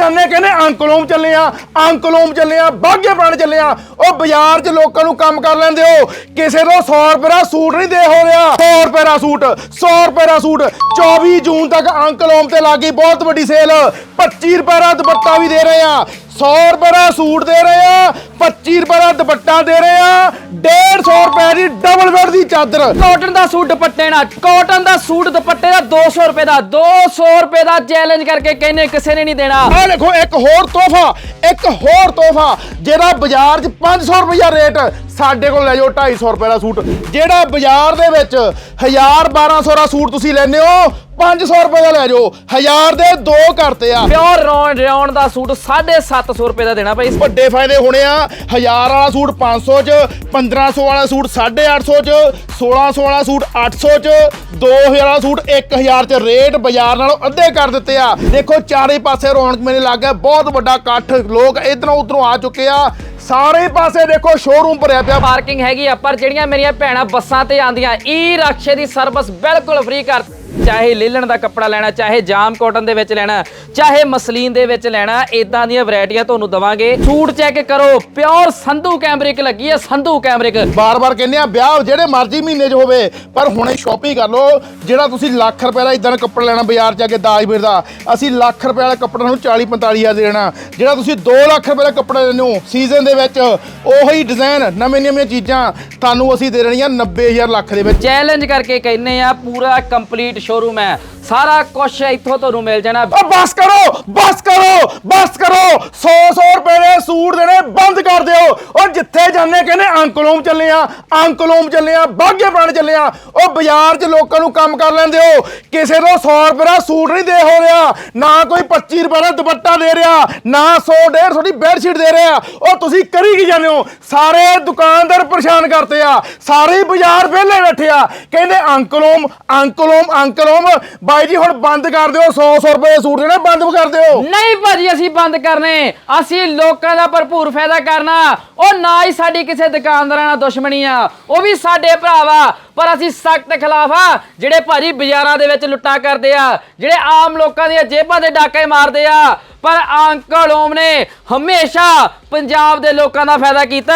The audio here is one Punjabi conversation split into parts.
ਜਾਂਦੇ ਕਹਿੰਦੇ ਅੰਕਲੋਮ ਚੱਲੇ ਆ ਅੰਕਲੋਮ ਚੱਲੇ ਆ ਬਾਗੇ ਬਣ ਚੱਲੇ ਆ। ਉਹ ਬਾਜ਼ਾਰ 'ਚ ਲੋਕਾਂ ਨੂੰ ਕੰਮ ਕਰ ਲੈਂਦੇ ਹੋ। ਕਿਸੇ ਨੂੰ 100 ਰੁਪਏ ਦਾ ਸੂਟ ਨਹੀਂ ਦੇ ਹੋ ਰਿਹਾ। 100 ਰੁਪਏ ਦਾ ਸੂਟ 100 ਰੁਪਏ ਦਾ ਸੂਟ। 24 ਜੂਨ ਤੱਕ ਅੰਕਲੋਮ ਤੇ ਲੱਗੀ ਬਹੁਤ ਵੱਡੀ ਸੇਲ 25 ਰੁਪਏ ਦਾ ਦੁਪੱਟਾ ਵੀ ਦੇ ਰਹੇ ਆ। 100 ਰੁਪਏ ਦਾ ਸੂਟ ਦੇ ਰਹੇ ਆ 25 ਰੁਪਏ ਦਾ ਦੁਪੱਟਾ ਦੇ ਰਹੇ ਆ 150 ਰੁਪਏ ਦੀ ਡਬਲ ਬੈੱਡ ਦੀ ਚਾਦਰ। ਕਾਟਨ ਦਾ ਸੂਟ ਦੁਪੱਟੇ ਨਾਲ ਕਾਟਨ ਦਾ ਸੂਟ ਦੁਪੱਟੇ ਦਾ 200 ਰੁਪਏ ਦਾ 200 ਰੁਪਏ ਦਾ ਚੈਲੰਜ ਕਰਕੇ ਕਹਿੰਨੇ ਕਿਸੇ ਨੇ ਨਹੀਂ ਦੇਣਾ। ਆ ਦੇਖੋ ਇੱਕ ਹੋਰ ਤੋਹਫਾ ਇੱਕ ਹੋਰ ਤੋਹਫਾ ਜਿਹੜਾ ਬਾਜ਼ਾਰ 'ਚ 500 ਰੁਪਇਆ ਰੇਟ ਸਾਡੇ ਕੋਲ ਲੈ ਜਾਓ 250 ਰੁਪਏ ਦਾ ਸੂਟ। ਜਿਹੜਾ ਬਾਜ਼ਾਰ ਦੇ ਵਿੱਚ 1000 1200 ਦਾ ਸੂਟ ਤੁਸੀਂ ਲੈਨੇ ਹੋ 500 ਰੁਪਏ ਦਾ ਲੈ ਜਾਓ। 1000 ਦੇ ਦੋ ਕਰਤੇ ਆ। ਪਿਓਰ ਰੌਨ ਰਿਓਨ ਦਾ ਸੂਟ 750 ਰੁਪਏ ਦਾ ਦੇਣਾ ਭਾਈ। ਵੱਡੇ ਫਾਇਦੇ ਹੋਣੇ ਆ। 1000 ਵਾਲਾ ਸੂਟ 500 ਚ 1500 ਵਾਲਾ ਸੂਟ 850 ਚ 1600 ਵਾਲਾ ਸੂਟ 800 ਚ 2000 ਵਾਲਾ ਸੂਟ 1000 ਚ। ਰੇਟ ਬਾਜ਼ਾਰ ਨਾਲੋਂ ਅੱਧੇ ਕਰ ਦਿੱਤੇ ਆ। ਦੇਖੋ ਚਾਰੇ ਪਾਸੇ ਰੌਣਕ ਮੇਰੇ ਲੱਗ ਗਿਆ। ਬਹੁਤ ਵੱਡਾ ਇਕੱਠ ਲੋਕ ਇਧਰੋਂ ਉਧਰੋਂ ਆ ਚੁੱਕੇ ਆ। ਸਾਰੇ ਪਾਸੇ ਦੇਖੋ ਸ਼ੋਰੂਮ ਭਰਿਆ ਪਿਆ। ਪਾਰਕਿੰਗ ਹੈਗੀ ਆ ਪਰ ਜਿਹੜੀਆਂ ਮੇਰੀਆਂ ਭੈਣਾਂ ਬੱਸਾਂ ਤੇ ਆਂਦੀਆਂ ਈ ਰਕਸ਼ੇ ਦੀ ਸਰਵਿਸ ਬਿਲਕੁਲ ਫ੍ਰੀ ਕਰ ਚਾਹੇ ਲੀਲਣ ਦਾ ਕੱਪੜਾ ਲੈਣਾ ਚਾਹੇ ਜਾਮ ਕਾਟਨ ਦੇ ਵਿੱਚ ਲੈਣਾ ਚਾਹੇ ਮਸਲੀਨ ਦੇ ਵਿੱਚ ਲੈਣਾ ਇਦਾਂ ਦੀਆਂ ਵੈਰਾਈਟੀਆਂ ਤੁਹਾਨੂੰ ਦਵਾਂਗੇ। ਸੂਟ ਚੈੱਕ ਕਰੋ ਪਿਓਰ ਸੰਧੂ ਕੈਮਰਿਕ ਲੱਗੀ ਹੈ ਸੰਧੂ ਕੈਮਰਿਕ ਬਾਰ-ਬਾਰ ਕਹਿੰਦੇ ਆ ਵਿਆਹ ਜਿਹੜੇ ਮਰਜ਼ੀ ਮਹੀਨੇ 'ਚ ਹੋਵੇ ਪਰ ਹੁਣੇ ਸ਼ਾਪਿੰਗ ਕਰ ਲਓ ਜਿਹੜਾ ਤੁਸੀਂ ਲੱਖ ਰੁਪਏ ਦਾ ਇਦਾਂ ਦਾ ਕੱਪੜਾ ਲੈਣਾ ਬਾਜ਼ਾਰ 'ਚ ਜਾ ਕੇ ਦਾਜ ਵੀਰ ਦਾ ਅਸੀਂ ਲੱਖ ਰੁਪਏ ਵਾਲਾ ਕੱਪੜਾ ਨੂੰ 40 45 ਹਜ਼ਾਰ ਦੇਣਾ। ਜਿਹੜਾ ਤੁਸੀਂ 2 ਲੱਖ ਰੁਪਏ ਦਾ ਕੱਪੜਾ ਲੈਂਦੇ ਹੋ ਸੀਜ਼ਨ ਦੇ ਵਿੱਚ ਉਹੀ ਡਿਜ਼ਾਈਨ ਨਵੇਂ ਨਵੀਆਂ ਚੀਜ਼ਾਂ ਤੁਹਾਨੂੰ ਅਸੀਂ ਦੇ ਦੇਣੀਆਂ 90000 ਲੱਖ ਦੇ ਵਿੱਚ। ਚੈਲੰਜ ਕਰਕੇ ਕਹਿੰਨੇ ਆ ਪੂਰਾ ਕੰਪਲੀਟ ਸ਼ੋਰੂਮ ਹੈ ਸਾਰਾ ਕੁਝ ਇੱਥੋਂ ਤੁਹਾਨੂੰ ਮਿਲ ਜਾਣਾ। ਓ ਬਸ ਕਰੋ ਬਸ ਕਰੋ ਬਸ ਕਰੋ। 100 100 ਰੁਪਏ ਦੇ ਸੂਟ ਦੇਣੇ ਬੰਦ ਕਰ ਦਿਓ। ਉਹ ਜਿੱਥੇ ਜਾਂਦੇ ਕਹਿੰਦੇ ਅੰਕਲੋਮ ਚੱਲੇ ਆ ਅੰਕਲੋਮ ਚੱਲੇ ਆ ਬਾਗੇ ਬਣ ਚੱਲੇ ਆ। ਉਹ ਬਾਜ਼ਾਰ 'ਚ ਲੋਕਾਂ ਨੂੰ ਕੰਮ ਕਰ ਲੈਂਦੇ ਹੋ। ਕਿਸੇ ਤੋਂ 100 ਰੁਪਏ ਦਾ ਸੂਟ ਨਹੀਂ ਦੇ ਹੋ ਰਿਹਾ। ਨਾ ਕੋਈ 25 ਰੁਪਏ ਦਾ ਦੁਪੱਟਾ ਦੇ ਰਿਹਾ, ਨਾ 100 150 ਦੀ ਬੈੱਡ ਸ਼ੀਟ ਦੇ ਰਿਹਾ। ਉਹ ਤੁਸੀਂ ਕਰੀ ਕੀ ਜਾਂਦੇ ਹੋ? ਸਾਰੇ ਦੁਕਾਨਦਾਰ ਪਰੇਸ਼ਾਨ ਕਰਤੇ ਆ। ਸਾਰੇ ਬਾਜ਼ਾਰ ਵਿਹਲੇ ਬੈਠੇ ਆ। ਕਹਿੰਦੇ ਅੰਕਲੋਮ ਅੰਕਲੋਮ ਅੰਕਲੋਮ ਬਾਈ ਜੀ, ਹੁਣ ਬੰਦ ਕਰ ਦਿਓ 100 100 ਰੁਪਏ ਦੇ ਸੂਟ ਦੇਣੇ ਬੰਦ ਕਰ ਦਿਓ। ਨਹੀਂ ਭਾਜੀ, ਅਸੀਂ ਬੰਦ ਕਰਨੇ। ਅਸੀਂ ਲੋਕਾਂ ਦਾ ਭਰਪੂਰ ਫਾਇਦਾ ਕਰਨਾ। ਉਹ ਨਾ ਹੀ ਸਾਡੀ ਕਿਸੇ ਦੁਕਾਨਦਾਰਾਂ ਨਾਲ ਦੁਸ਼ਮਣੀ ਆ। ਉਹ ਵੀ ਸਾਡੇ ਭਰਾ ਵਾ। ਪਰ ਅਸੀਂ ਸਖਤ ਖਿਲਾਫ ਆ। ਜਿਹੜੇ ਭਾਜੀ ਬਾਜ਼ਾਰਾਂ ਦੇ ਵਿੱਚ ਲੁੱਟਾ ਕਰਦੇ ਆ, ਜਿਹੜੇ ਆਮ ਲੋਕਾਂ ਦੀਆਂ ਜੇਬਾਂ ਦੇ ਡਾਕੇ ਮਾਰਦੇ ਆ ਪਰ ਅੰਕਲ ਓਮ ਨੇ ਹਮੇਸ਼ਾ ਪੰਜਾਬ ਦੇ ਲੋਕਾਂ ਦਾ ਫਾਇਦਾ ਕੀਤਾ।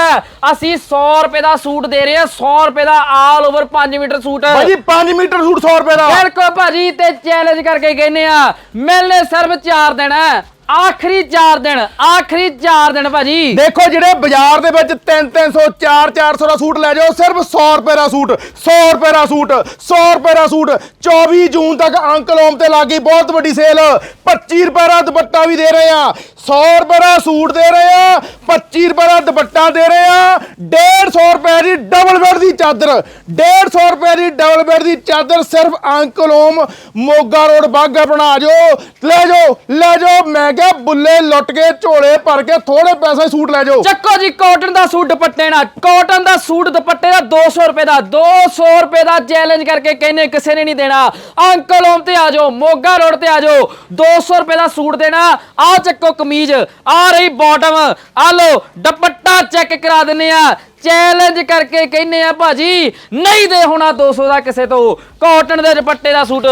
ਅਸੀਂ 100 ਰੁਪਏ ਦਾ ਸੂਟ ਦੇ ਰਹੇ ਆ 100 ਰੁਪਏ ਦਾ ਆਲ ਓਵਰ 5 ਮੀਟਰ ਸੂਟ। ਬਾਈ ਜੀ 5 ਮੀਟਰ ਸੂਟ 100 ਰੁਪਏ ਦਾ। ਬਿਲਕੁਲ ਭਾਜੀ ਤੇ ਚੈਲੰਜ ਕਰਕੇ ਕਹਿੰਨੇ ਆ ਮਿਲਨੇ ਸਿਰਫ 4 ਦਿਨ। ਹੈ ਆਖਰੀ 4 ਦਿਨ, ਆਖਰੀ 4 ਦਿਨ ਭਾਜੀ। ਦੇਖੋ ਜਿਹੜੇ ਬਾਜ਼ਾਰ ਦੇ ਵਿੱਚ 3 300 4 400 ਦਾ ਸੂਟ ਲੈ ਜਾਓ, ਸਿਰਫ 100 ਰੁਪਏ ਦਾ ਸੂਟ 100 ਰੁਪਏ ਦਾ ਸੂਟ 100 ਰੁਪਏ ਦਾ ਸੂਟ। 24 ਜੂਨ ਤੱਕ ਅੰਕਲੋਮ ਤੇ ਲੱਗੀ ਬਹੁਤ ਵੱਡੀ ਸੇਲ 25 ਰੁਪਏ ਦਾ ਦੁਪੱਟਾ ਵੀ ਦੇ ਰਹੇ ਆ। 100 ਰੁਪਏ ਦਾ ਸੂਟ ਦੇ ਰਹੇ ਆ 25 ਰੁਪਏ ਦਾ ਦੁਪੱਟਾ ਦੇ ਰਹੇ ਆ। 150 ਰੁਪਏ ਦੀ ਡਬਲ ਬੈਡ ਦੀ ਚਾਦਰ 150 ਰੁਪਏ ਦੀ ਡਬਲ ਬੈਡ ਦੀ ਚਾਦਰ ਸਿਰਫ ਅੰਕਲੋਮ ਮੋਗਾ ਰੋਡ ਬਾਗਾ ਬਣਾ ਜਾਓ। ਲੈ ਜਾਓ ਲੈ ਜਾਓ, ਮੈਂ ਕਿਹਾ ਬੁੱਲੇ ਲੁੱਟ ਕੇ ਝੋਲੇ ਭਰ ਕੇ ਥੋੜੇ ਪੈਸੇ ਸੂਟ ਲੈ ਜਾਓ। ਚੱਕੋ ਜੀ ਕਾਟਨ ਦਾ ਸੂਟ ਦੁਪੱਟੇ ਨਾਲ। ਕਾਟਨ ਦਾ ਸੂਟ ਦੁਪੱਟੇ ਦਾ 200 ਰੁਪਏ ਦਾ 200 ਰੁਪਏ ਦਾ ਚੈਲੰਜ ਕਰਕੇ ਕਹਿੰਨੇ ਕਿਸੇ ਨੇ ਨਹੀਂ ਦੇਣਾ। ਅੰਕਲ ਓਮ ਤੇ ਆ ਜਾਓ, ਮੋਗਾ ਰੋਡ ਤੇ ਆ ਜਾਓ। 200 ਰੁਪਏ ਦਾ ਸੂਟ ਦੇਣਾ। ਆ ਚੱਕੋ ਕਮੀਜ਼, ਆ ਰਹੀ ਬਾਟਮ ਆ ਲੋ ਦੁਪੱਟਾ ਚੈੱਕ ਕਰਾ ਦਿੰਨੇ ਆ। ਚੈਲੰਜ ਕਰਕੇ ਕਹਿੰਨੇ ਆ ਭਾਜੀ ਨਹੀਂ ਦੇ ਹੋਣਾ 200 ਦਾ ਕਿਸੇ ਤੋਂ। ਕਾਟਨ ਦੇ ਦੁਪੱਟੇ ਦਾ ਸੂਟ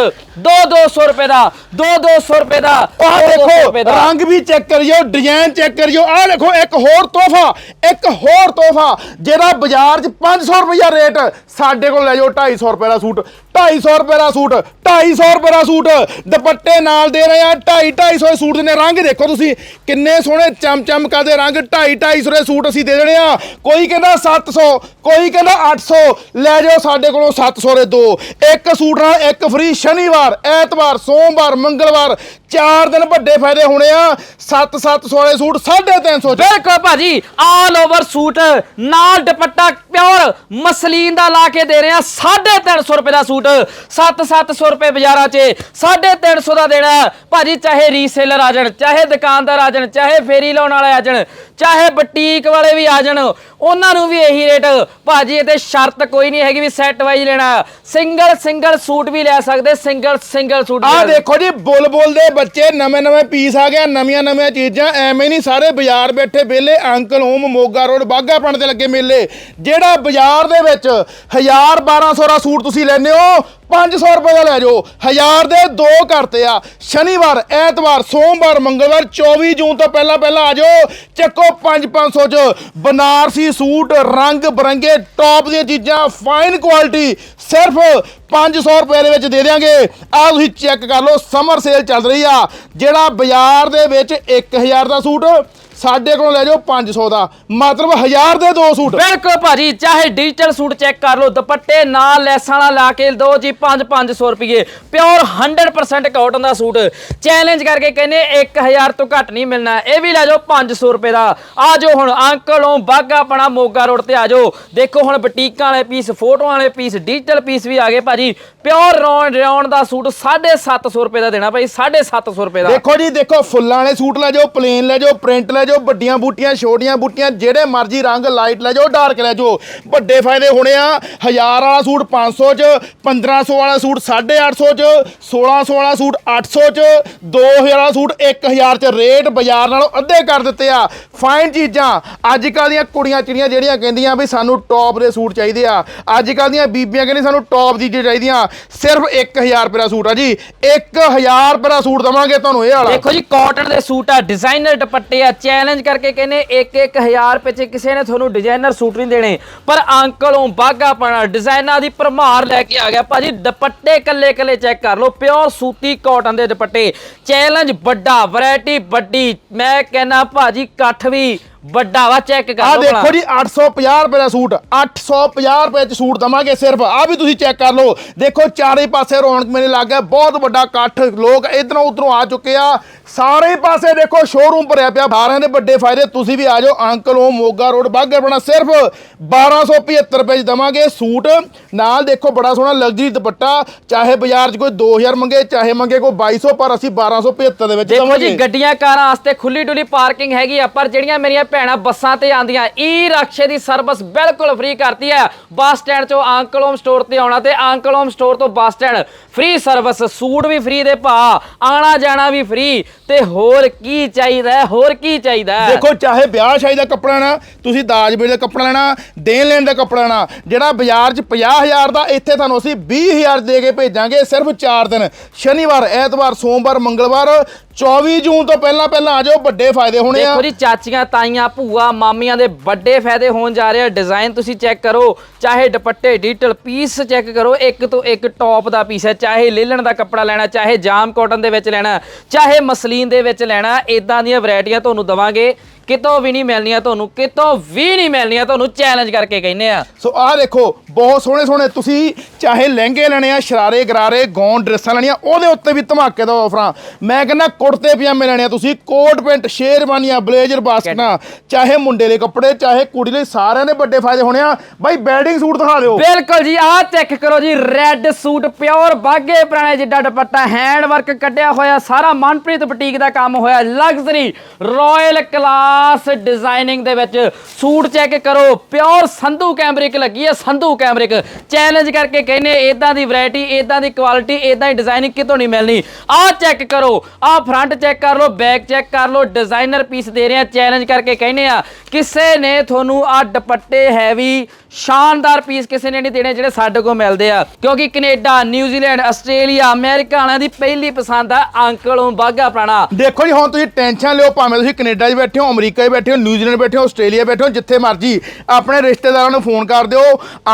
2 200 ਰੁਪਏ ਦਾ 2 200 ਰੁਪਏ ਦਾ ਆਹ 200 ਦੇਖੋ ਰੁਪਏ ਦਾ। ਰੰਗ ਵੀ ਚੈੱਕ ਕਰਿਓ ਡਿਜ਼ਾਈਨ ਚੈੱਕ ਕਰਿਓ। ਆਹ ਦੇਖੋ ਇੱਕ ਹੋਰ ਤੋਹਫਾ ਇੱਕ ਹੋਰ ਤੋਹਫਾ ਜਿਹੜਾ ਬਾਜ਼ਾਰ 'ਚ 500 ਰੁਪਇਆ ਰੇਟ। ਸਾਡੇ ਕੋਲ ਲੈ ਜਾਓ 250 ਰੁਪਏ ਦਾ ਸੂਟ। 250 ਰੁਪਏ ਦਾ ਸੂਟ 250 ਰੁਪਏ ਦਾ ਸੂਟ। ਦੁਪੱਟੇ ਨਾਲ ਦੇ ਰਹੇ ਆ 250 250 ਦੇ ਸੂਟ ਦੇ ਰੰਗ ਦੇਖੋ ਤੁਸੀਂ। ਕਿੰਨੇ ਸੋਹਣੇ ਚਮ ਚਮ ਕਰਦੇ ਰੰਗ 250 250 ਦੇ ਸੂਟ ਅਸੀਂ ਦੇ ਦੇਣੇ ਆ। ਕੋਈ ਕਹਿੰਦਾ 700 ਕੋਈ ਕਹਿੰਦਾ 800 ਲੈ ਜਾਓ ਸਾਡੇ ਕੋਲੋਂ 700 ਦੇ ਦੋ। ਇੱਕ ਸੂਟ ਨਾਲ ਇੱਕ ਫ੍ਰੀ ਸ਼ਨੀਵਾਰ, ਐਤਵਾਰ, ਸੋਮਵਾਰ, ਮੰਗਲਵਾਰ ਚਾਰ ਦਿਨ ਵੱਡੇ ਫਾਇਦੇ ਹੋਣੇ ਆ। 7 700 ਵਾਲੇ ਸੂਟ 350 ਚ। ਬਿਲਕੁਲ ਭਾਜੀ ਆਲ ਓਵਰ ਸੂਟ ਨਾਲ ਦੁਪੱਟਾ ਪਿਓਰ ਮਸਲੀਨ ਦਾ ਲਾ ਕੇ ਦੇ ਰਹੇ ਆ 350 ਰੁਪਏ ਦਾ ਸੂਟ। 7-700 ਰੁਪਏ ਬਾਜ਼ਾਰਾਂ 'ਚ 350 ਦਾ ਦੇਣਾ। ਭਾਜੀ ਚਾਹੇ ਰੀਸੇਲਰ ਆ ਜਾਣ ਚਾਹੇ ਦੁਕਾਨਦਾਰ ਆ ਜਾਣ ਚਾਹੇ ਫੇਰੀ ਲਾਉਣ ਵਾਲੇ ਆ ਜਾਣ ਚਾਹੇ ਬੁਟੀਕ ਵਾਲੇ ਵੀ ਆ ਜਾਣ ਉਹਨਾਂ ਨੂੰ ਵੀ ਇਹੀ ਰੇਟ ਭਾਜੀ ਇਹ ਤੇ ਸ਼ਰਤ ਕੋਈ ਨਹੀਂ ਹੈਗੀ ਵੀ ਸੈੱਟ ਵਾਈਜ਼ ਲੈਣਾ। ਸਿੰਗਲ ਸਿੰਗਲ ਸੂਟ ਵੀ ਲੈ ਸਕਦੇ ਸਿੰਗਲ ਸਿੰਗਲ ਸੂਟ ਲੈ ਦੇਖੋ ਜੀ ਬੁਲਬੁਲ ਦੇ ਬੱਚੇ ਨਵੇਂ ਨਵੇਂ ਪੀਸ ਆ ਗਿਆ, ਨਵੀਆਂ ਨਵੀਆਂ ਚੀਜ਼ਾਂ, ਐਵੇਂ ਨਹੀਂ ਸਾਰੇ ਬਾਜ਼ਾਰ ਬੈਠੇ ਵਿਹਲੇ, uncle home Moga road Baga ਪਿੰਡ ਦੇ ਲੱਗੇ ਮੇਲੇ। ਜਿਹੜਾ ਬਾਜ਼ਾਰ ਦੇ ਵਿੱਚ 1000 1200 ਦਾ ਸੂਟ ਤੁਸੀਂ ਲੈਨੇ ਹੋ 500 ਰੁਪਏ ਦਾ ਲੈ ਜਾਓ। ਹਜ਼ਾਰ ਦੇ ਦੋ ਕਰਤੇ ਆ। ਸ਼ਨੀਵਾਰ, ਐਤਵਾਰ, ਸੋਮਵਾਰ, ਮੰਗਲਵਾਰ 24 ਜੂਨ ਤੋਂ ਪਹਿਲਾਂ ਪਹਿਲਾਂ ਆ ਜਾਓ। ਚੱਕੋ 5-500 ਚ। ਬਨਾਰਸੀ ਸੂਟ, ਰੰਗ ਬਰੰਗੇ ਟੌਪ ਦੀਆਂ ਚੀਜ਼ਾਂ ਫਾਈਨ ਕੁਆਲਿਟੀ ਸਿਰਫ 500 ਰੁਪਏ ਦੇ ਵਿੱਚ ਦੇ ਦਿਆਂਗੇ। ਆ ਤੁਸੀਂ ਚੈੱਕ ਕਰ ਲਓ ਸਮਰ ਸੇਲ ਚੱਲ ਰਹੀ ਆ। ਜਿਹੜਾ ਬਾਜ਼ਾਰ ਦੇ ਵਿੱਚ 1000 ਦਾ ਸੂਟ ਸਾਡੇ ਕੋਲੋਂ ਲੈ ਜਾਓ 500 ਦਾ ਮਤਲਬ 1000 ਦੇ ਦੋ ਸੂਟ। ਬਿਲਕੁਲ ਭਾਜੀ ਚਾਹੇ ਡਿਜੀਟਲ ਸੂਟ ਚੈੱਕ ਕਰ ਲਓ ਦੁਪੱਟੇ ਨਾਲ ਲੈਸਾਂ ਵਾਲਾ ਲਾ ਕੇ ਦੋ ਜੀ 5-500 ਰੁਪਏ ਪਿਓਰ 100% ਕਾਟਨ ਦਾ ਸੂਟ। ਚੈਲੰਜ ਕਰਕੇ ਕਹਿੰਦੇ 1000 ਤੋਂ ਘੱਟ ਨਹੀਂ ਮਿਲਣਾ ਇਹ ਵੀ ਲੈ ਜਾਓ 500 ਰੁਪਏ ਦਾ। ਆ ਜਾਓ ਹੁਣ ਅੰਕਲੋਂ ਬਾਗਾ ਆਪਣਾ ਮੋਗਾ ਰੋਡ ਤੇ ਆ ਜਾਓ। ਦੇਖੋ ਹੁਣ ਬੁਟੀਕਾਂ ਵਾਲੇ ਪੀਸ ਫੋਟੋਆਂ ਵਾਲੇ ਪੀਸ ਡਿਜੀਟਲ ਪੀਸ ਵੀ ਆ ਗਏ ਭਾਜੀ। ਪਿਓਰ ਰੌਣ ਰਿਆਉਣ ਦਾ ਸੂਟ 750 ਰੁਪਏ ਦਾ ਦੇਣਾ ਭਾਈ 750 ਰੁਪਏ ਦਾ। ਦੇਖੋ ਜੀ ਦੇਖੋ ਫੁੱਲਾਂ ਵਾਲੇ ਸੂਟ ਲੈ ਜਾਓ ਪਲੇਨ ਲੈ ਜਾਓ ਪ੍ਰਿੰਟ ਲੈ ਜਾਓ, ਵੱਡੀਆਂ ਬੂਟੀਆਂ, ਛੋਟੀਆਂ ਬੂਟੀਆਂ, ਜਿਹੜੇ ਮਰਜ਼ੀ ਰੰਗ ਲਾਈਟ ਲੈ ਜਾਓ ਡਾਰਕ ਲੈ ਜਾਓ। ਵੱਡੇ ਫਾਇਦੇ ਹੋਣੇ ਆ 1000 ਵਾਲਾ ਸੂਟ 500 ਚ 1500 ਵਾਲਾ ਸੂਟ 850 ਚ 1600 ਵਾਲਾ ਸੂਟ 800 ਚ 2000 ਵਾਲਾ ਸੂਟ 1000 ਚ। ਰੇਟ ਬਾਜ਼ਾਰ ਨਾਲੋਂ ਅੱਧੇ ਕਰ ਦਿੱਤੇ ਆ। ਫਾਈਨ ਚੀਜ਼ਾਂ। ਅੱਜ ਕੱਲ ਦੀਆਂ ਕੁੜੀਆਂ ਚਿੜੀਆਂ ਜਿਹੜੀਆਂ ਕਹਿੰਦੀਆਂ ਵੀ ਸਾਨੂੰ ਟੌਪ ਦੇ ਸੂਟ ਚਾਹੀਦੇ ਆ। ਅੱਜ ਕੱਲ ਦੀਆਂ ਬੀਬੀਆਂ ਕਹਿੰਦੀਆਂ ਸਾਨੂੰ ਟੌਪ ਦੀ ਚੀਜ਼ਾਂ ਚਾਹੀਦੀਆਂ। ਸਿਰਫ 1000 ਰੁਪਏ ਦਾ ਸੂਟ ਆ ਜੀ। 1000 ਰੁਪਏ ਦਾ ਸੂਟ ਦਵਾਂਗੇ ਤੁਹਾਨੂੰ, ਇਹ ਵਾਲਾ। ਦੇਖੋ ਜੀ ਕਾਟਨ ਦੇ ਸੂਟ ਆ ਡਿਜ਼ਾਈਨਰ ਦੁਪੱਟੇ ਆ ਚੈਲੰਜ ਕਰਕੇ ਕਹਿੰਦੇ 1-1000 ਰੁਪਏ ਚ ਕਿਸੇ ਨੇ ਤੁਹਾਨੂੰ ਡਿਜ਼ਾਈਨਰ ਸੂਟ ਨਹੀਂ ਦੇਣੇ। ਪਰ ਅੰਕਲੋਂ ਬਾਗਾ ਪਣਾ ਡਿਜ਼ਾਈਨਾਂ ਦੀ ਭਰਮਾਰ ਲੈ ਕੇ ਆ ਗਿਆ। ਭਾਜੀ, ਦੁਪੱਟੇ ਕੱਲੇ ਕੱਲੇ ਚੈੱਕ ਕਰ ਲਓ ਪਿਓਰ ਸੂਤੀ ਕਾਟਨ ਦੇ ਦੁਪੱਟੇ। ਚੈਲੰਜ ਵੱਡਾ ਵੈਰਾਈਟੀ ਵੱਡੀ। ਮੈਂ ਕਹਿੰਦਾ ਭਾਜੀ, ਇਕੱਠ ਵੀ ਵੱਡਾ ਵਾ ਚੈੱਕ ਕਰ ਆ ਲਓ ਦੇਖੋ ਭਲਾ। ਜੀ 850 ਰੁਪਏ ਦਾ ਸੂਟ 850 ਰੁਪਏ ਚ ਸੂਟ ਦਵਾਂਗੇ ਸਿਰਫ। ਆ ਵੀ ਤੁਸੀਂ ਚੈੱਕ ਕਰ ਲਓ। ਦੇਖੋ ਚਾਰੇ ਪਾਸੇ ਰੌਣਕ ਮੇਰੇ ਲੱਗ ਗਿਆ ਬਹੁਤ ਵੱਡਾ ਇਕੱਠ ਲੋਕ ਇਧਰੋਂ ਉਧਰੋਂ ਆ ਚੁੱਕੇ ਆ। ਸਾਰੇ ਹੀ ਪਾਸੇ ਦੇਖੋ ਸ਼ੋਰੂਮ ਭਰਿਆ ਪਿਆ। ਬਾਰਾਂ ਦੇ ਵੱਡੇ ਫਾਇਦੇ ਤੁਸੀਂ ਵੀ ਆ ਜਾਓ। ਅੰਕਲ ਉਹ ਮੋਗਾ ਰੋਡ ਬਾਗੇ ਬਣਾ ਸਿਰਫ 1275 ਰੁਪਏ ਚ ਦਵਾਂਗੇ ਸੂਟ। ਨਾਲ ਦੇਖੋ ਬੜਾ ਸੋਹਣਾ ਲਗਜ਼ਰੀ ਦੁਪੱਟਾ ਚਾਹੇ ਬਾਜ਼ਾਰ 'ਚ ਕੋਈ 2000 ਮੰਗੇ ਚਾਹੇ ਮੰਗੇ ਕੋਈ 2200 ਪਰ ਅਸੀਂ 1275 ਦੇ ਵਿੱਚ ਦੇਖੋ ਦਵਾਂਗੇ। ਜੀ ਗੱਡੀਆਂ ਕਾਰਾਂ ਵਾਸਤੇ ਖੁੱਲੀ ਡੁੱਲੀ ਪਾਰਕਿੰਗ ਹੈਗੀ ਆ ਪਰ ਜਿਹੜੀਆਂ ਮੇਰੀਆਂ ਭੈਣਾਂ ਬੱਸਾਂ ਤੇ ਆਂਦੀਆਂ ਈ ਰਕਸ਼ੇ ਦੀ ਸਰਵਿਸ ਬਿਲਕੁਲ ਫ੍ਰੀ ਕਰਤੀ ਹੈ। ਬੱਸ ਸਟੈਂਡ ਚੋਂ ਅੰਕਲ ਹੋਮ ਸਟੋਰ ਤੇ ਆਉਣਾ ਤੇ ਅੰਕਲ ਹੋਮ ਸਟੋਰ ਤੋਂ bus stand. Free service suit ਵੀ ਫ੍ਰੀ ਦੇ ਭਾ। ਆਣਾ ਜਾਣਾ ਵੀ ਫ੍ਰੀ ਤੇ ਹੋਰ ਕੀ ਚਾਹੀਦਾ ਹੈ? ਹੋਰ ਕੀ ਚਾਹੀਦਾ ਹੈ? ਦੇਖੋ ਚਾਹੇ ਵਿਆਹ ਸ਼ਾਦੀ ਦਾ ਕੱਪੜਾ ਲੈਣਾ ਤੁਸੀਂ ਦਾਜ ਵੇਲੇ ਦਾ ਕੱਪੜਾ ਲੈਣਾ ਦੇਣ ਲੈਣ ਦਾ ਕੱਪੜਾ ਲੈਣਾ ਜਿਹੜਾ ਬਾਜ਼ਾਰ 'ਚ 50000 ਦਾ ਇੱਥੇ ਤੁਹਾਨੂੰ ਅਸੀਂ 20000 ਦੇ ਕੇ ਭੇਜਾਂਗੇ ਸਿਰਫ 4 ਦਿਨ। ਸ਼ਨੀਵਾਰ ਐਤਵਾਰ ਸੋਮਵਾਰ ਮੰਗਲਵਾਰ 24 ਜੂਨ ਤੋਂ ਪਹਿਲਾਂ ਪਹਿਲਾਂ ਆ ਜਾਓ ਵੱਡੇ ਫਾਇਦੇ ਹੋਣੇ ਆ। ਦੇਖੋ ਜੀ ਚਾਚੀਆਂ ਤਾਈਆਂ ਭੂਆ ਮਾਮੀਆਂ ਦੇ ਵੱਡੇ ਫਾਇਦੇ ਹੋਣ ਜਾ ਰਹੇ। ਆ ਡਿਜ਼ਾਈਨ ਤੁਸੀਂ ਚੈੱਕ ਕਰੋ, ਚਾਹੇ ਦੁਪੱਟੇ ਡਿਜੀਟਲ ਪੀਸ ਚੈੱਕ ਕਰੋ, ਇੱਕ ਤੋਂ ਇੱਕ ਟੌਪ ਦਾ ਪੀਸ ਹੈ, ਚਾਹੇ ਲੇਲਣ ਦਾ ਕੱਪੜਾ ਲੈਣਾ, ਚਾਹੇ ਜਾਮ ਕਾਟਨ ਦੇ ਵਿੱਚ ਲੈਣਾ, ਚਾਹੇ ਮਸਲੀਨ ਦੇ ਵਿੱਚ ਲੈਣਾ ਇਦਾਂ ਦੀਆਂ ਵੈਰਾਈਟੀਆਂ ਤੁਹਾਨੂੰ ਦਵਾਂਗੇ। ਕਿਤੋਂ ਵੀ ਨਹੀਂ ਮਿਲਣੀਆਂ ਤੁਹਾਨੂੰ ਕਿਤੋਂ ਵੀ ਨਹੀਂ ਮਿਲਣੀਆਂ ਤੁਹਾਨੂੰ ਚੈਲੰਜ ਕਰਕੇ ਕਹਿੰਦੇ ਆ। ਸੋ ਆਹ ਦੇਖੋ ਬਹੁਤ ਸੋਹਣੇ ਸੋਹਣੇ ਤੁਸੀਂ ਚਾਹੇ ਲਹਿੰਗੇ ਲੈਣੇ ਆ ਸ਼ਰਾਰੇ ਗਰਾਰੇ ਗੌਨ ਡਰੈਸਾਂ ਲੈਣੀਆਂ ਉਹਦੇ ਉੱਤੇ ਵੀ ਧਮਾਕੇ ਦਾ ਆਫਰਾਂ ਮੈਂ ਕਹਿੰਦਾ ਕੁੜਤੇ ਪਜਾਮੇ ਲੈਣੇ ਆ ਤੁਸੀਂ ਕੋਟ ਪੈਂਟ ਸ਼ੇਰਵਾਨੀਆਂ ਬਲੇਜ਼ਰ ਬਾਸਕਟਾਂ ਚਾਹੇ ਮੁੰਡੇ ਦੇ ਕੱਪੜੇ ਚਾਹੇ ਕੁੜੀ ਲਈ ਸਾਰਿਆਂ ਦੇ ਵੱਡੇ ਫਾਇਦੇ ਹੋਣੇ ਆ। ਬਾਈ ਬੈਡਿੰਗ ਸੂਟ ਦਿਖਾ ਦਿਓ। ਬਿਲਕੁਲ ਜੀ ਆਹ ਚੈੱਕ ਕਰੋ ਜੀ ਰੈੱਡ ਸੂਟ ਪਿਓਰ ਬਾਗੇ ਪੁਰਾਣੇ ਜਿੱਡਾ ਦੁਪੱਟਾ ਹੈਂਡ ਵਰਕ ਕੱਢਿਆ ਹੋਇਆ ਸਾਰਾ ਮਨਪ੍ਰੀਤ ਬੁਟੀਕ ਦਾ ਕੰਮ ਹੋਇਆ ਲਗਜ਼ਰੀ ਰਾਇਲ ਕਲਾਸ ਡਿਜ਼ਾਈਨਿੰਗ ਦੇ ਵਿੱਚ ਸੂਟ ਚੈੱਕ ਕਰੋ। ਪਿਓਰ ਸੰਧੂ ਕੈਮਰਿਕ ਲੱਗੀ ਹੈ, ਸੰਧੂ ਕੈਮਰਿਕ ਚੈਲੰਜ ਕਰਕੇ ਕਹਿੰਨੇ ਇਦਾਂ ਦੀ ਵੈਰਾਈਟੀ ਇਦਾਂ ਦੀ ਕੁਆਲਿਟੀ ਇਦਾਂ ਦੀ ਡਿਜ਼ਾਈਨਿੰਗ ਕਿਤੋਂ ਨਹੀਂ ਮਿਲਣੀ। ਆਹ ਚੈੱਕ ਕਰੋ ਆਹ ਫਰੰਟ ਚੈੱਕ ਕਰ ਲਓ ਬੈਕ ਚੈੱਕ ਕਰ ਲਓ ਡਿਜ਼ਾਈਨਰ ਪੀਸ ਦੇ ਰਹੇ ਆ। ਚੈਲੰਜ ਕਰਕੇ ਕਹਿੰਨੇ ਆ, ਕਿਸੇ ਨੇ ਤੁਹਾਨੂੰ ਆ ਦੁਪੱਟੇ ਹੈਵੀ ਸ਼ਾਨਦਾਰ ਪੀਸ ਕਿਸੇ ਨੇ ਨਹੀਂ ਦੇਣੇ ਜਿਹੜੇ ਸਾਡੇ ਕੋਲ ਮਿਲਦੇ ਆ। ਕਿਉਂਕਿ ਕੈਨੇਡਾ ਨਿਊਜ਼ੀਲੈਂਡ ਆਸਟ੍ਰੇਲੀਆ ਅਮਰੀਕਾ ਵਾਲਿਆਂ ਦੀ ਪਹਿਲੀ ਪਸੰਦ ਆ ਅੰਕਲੋਂ ਬਾਗਾ ਪੁਰਾਣਾ। ਦੇਖੋ ਜੀ, ਹੁਣ ਤੁਸੀਂ ਟੈਨਸ਼ਨ ਲਿਓ, ਭਾਵੇਂ ਤੁਸੀਂ ਕੈਨੇਡਾ 'ਚ ਬੈਠੇ ਹੋ, ਅਮਰੀਕਾ 'ਚ ਬੈਠੇ ਹੋ ਨਿਊਜ਼ੀਲੈਂਡ ਬੈਠੇ ਹੋ ਆਸਟ੍ਰੇਲੀਆ ਬੈਠੇ ਹੋ, ਜਿੱਥੇ ਮਰਜ਼ੀ ਆਪਣੇ ਰਿਸ਼ਤੇਦਾਰਾਂ ਨੂੰ ਫੋਨ ਕਰ ਦਿਓ,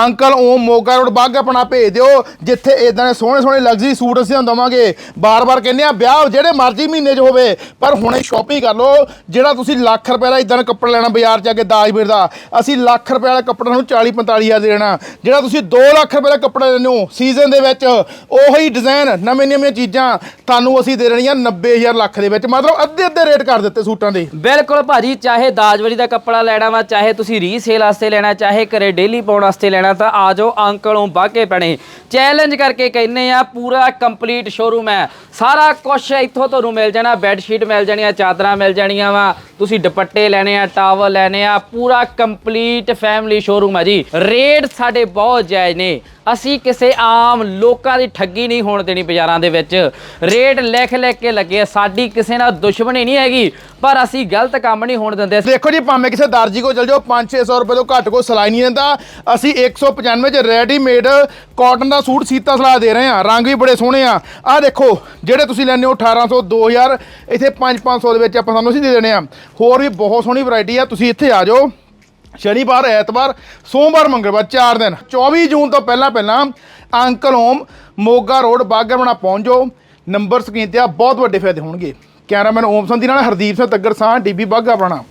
ਅੰਕਲ ਓਮ ਮੋਗਾ ਰੋਡ ਬਾਗ ਆਪਣਾ ਭੇਜ ਦਿਓ, ਜਿੱਥੇ ਇਦਾਂ ਦੇ ਸੋਹਣੇ ਸੋਹਣੇ ਲਗਜ਼ਰੀ ਸੂਟ ਅਸੀਂ ਤੁਹਾਨੂੰ ਦਵਾਂਗੇ। ਬਾਰ-ਬਾਰ ਕਹਿੰਦੇ ਆ, ਵਿਆਹ ਜਿਹੜੇ ਮਰਜ਼ੀ ਮਹੀਨੇ 'ਚ ਹੋਵੇ, ਪਰ ਹੁਣੇ ਸ਼ਾਪਿੰਗ ਕਰ ਲਓ, ਜਿਹੜਾ ਤੁਸੀਂ ਲੱਖ ਰੁਪਏ ਦਾ ਇਦਾਂ ਦਾ ਕੱਪੜਾ ਲੈਣਾ ਬਾਜ਼ਾਰ 'ਚ ਜਾ ਕੇ ਦਾਜ ਵੀਰ ਦਾ ਅਸੀਂ ਲੱਖ ਰੁਪਏ ਵਾਲਾ ਕੱਪੜਾ ਨੂੰ 40 45 ਹਜ਼ਾਰ ਦੇ ਦੇਣਾ ਜਿਹੜਾ ਤੁਸੀਂ 2 ਲੱਖ ਰੁਪਏ ਦਾ ਕੱਪੜਾ ਲੈਂਦੇ ਹੋ ਸੀਜ਼ਨ ਦੇ ਵਿੱਚ, ਉਹੀ ਡਿਜ਼ਾਈਨ ਨਵੇਂ ਨਵੀਆਂ ਚੀਜ਼ਾਂ ਤੁਹਾਨੂੰ ਅਸੀਂ ਦੇ ਦੇਣੀਆਂ 90000 ਲੱਖ ਦੇ ਵਿੱਚ। ਮਤਲਬ ਅੱਧੇ ਅੱਧੇ ਰੇਟ ਕਰ ਦਿੱਤੇ ਸੂਟਾਂ ਦੇ। ਬਿਲਕੁਲ ਭਾਜੀ, ਚਾਹੇ ਦਾਜਵਰੀ ਦਾ ਕੱਪੜਾ ਲੈਣਾ ਵਾ, ਚਾਹੇ ਤੁਸੀਂ ਰੀਸੇਲ ਵਾਸਤੇ ਲੈਣਾ, ਚਾਹੇ ਘਰੇ ਡੇਲੀ ਪਾਉਣ ਵਾਸਤੇ ਲੈਣਾ, ਤਾਂ ਆ ਜਾਓ ਅੰਕਲੋਂ ਬਾਕੇ ਪੈਣੇ। ਚੈਲੰਜ ਕਰਕੇ ਕਹਿੰਨੇ ਆ, ਪੂਰਾ ਕੰਪਲੀਟ ਸ਼ੋਰੂਮ ਹੈ। ਸਾਰਾ ਕੁਝ ਇੱਥੋਂ ਤੁਹਾਨੂੰ ਮਿਲ ਜਾਣਾ ਬੈੱਡ ਸ਼ੀਟ ਮਿਲ ਜਾਣੀਆਂ, ਚਾਦਰਾਂ ਮਿਲ ਜਾਣੀਆਂ ਵਾ। ਤੁਸੀਂ ਦੁਪੱਟੇ ਲੈਣੇ ਆ ਟਾਵਲ ਲੈਣੇ ਆ, ਪੂਰਾ ਕੰਪਲੀਟ ਫੈਮਿਲੀ ਸ਼ੋਰੂਮ ਹੈ ਜੀ। ਜੀ ਰੇਟ ਸਾਡੇ ਬਹੁਤ ਜਾਇਜ਼ ਨੇ। ਅਸੀਂ ਕਿਸੇ ਆਮ ਲੋਕਾਂ ਦੀ ਠੱਗੀ ਨਹੀਂ ਹੋਣ ਦੇਣੀ ਬਾਜ਼ਾਰਾਂ ਦੇ ਵਿੱਚ। ਰੇਟ ਲਿਖ ਲਿਖ ਕੇ ਲੱਗੇ ਆ। ਸਾਡੀ ਕਿਸੇ ਨਾਲ ਦੁਸ਼ਮਣੀ ਨਹੀਂ ਹੈਗੀ, ਪਰ ਅਸੀਂ ਗਲਤ ਕੰਮ ਨਹੀਂ ਹੋਣ ਦਿੰਦੇ। ਦੇਖੋ ਜੀ, ਭਾਵੇਂ ਕਿਸੇ ਦਰਜੀ ਕੋ ਚਲ ਜਾਓ 5-600 ਰੁਪਏ ਤੋਂ ਘੱਟ ਕੋ ਸਿਲਾਈ ਨਹੀਂ ਦਿੰਦਾ। ਅਸੀਂ 195 ਚ ਰੈਡੀਮੇਡ ਕਾਟਨ ਦਾ ਸੂਟ ਸੀਤਾ ਸਲਾ ਦੇ ਰਹੇ ਹਾਂ। ਰੰਗ ਵੀ ਬੜੇ ਸੋਹਣੇ ਆ। ਆਹ ਦੇਖੋ, ਜਿਹੜੇ ਤੁਸੀਂ ਲੈਣੇ ਹੋ 1800 2000 ਇੱਥੇ 5-500 ਦੇ ਵਿੱਚ ਆਪਾਂ ਤੁਹਾਨੂੰ ਅਸੀਂ ਦੇ ਦੇਣੇ ਆ। ਹੋਰ ਵੀ ਬਹੁਤ ਸੋਹਣੀ ਵੈਰਾਈਟੀ ਆ। ਤੁਸੀਂ ਇੱਥੇ ਆ ਜਾਓ। ਸ਼ਨੀਵਾਰ, ਐਤਵਾਰ, ਸੋਮਵਾਰ, ਮੰਗਲਵਾਰ 4 ਦਿਨ। 24 ਜੂਨ ਤੋਂ ਪਹਿਲਾਂ ਪਹਿਲਾਂ ਅੰਕਲ ਹੋਮ ਮੋਗਾ ਰੋਡ ਬਾਗਰਮਣਾ ਪਹੁੰਚ ਜਾਓ। ਨੰਬਰ ਸਕਰੀਨ ਤੇ ਆ, ਬਹੁਤ ਵੱਡੇ ਫਾਇਦੇ ਹੋਣਗੇ। ਕੈਮਰਾਮੈਨ ਓਮ ਸੰਧੀ ਨਾਲ ਹਰਦੀਪ ਸਿੰਘ ਤੱਗਰ ਸਾਹ ਡੀਬੀ ਬਾਗਾ ਆਪਣਾ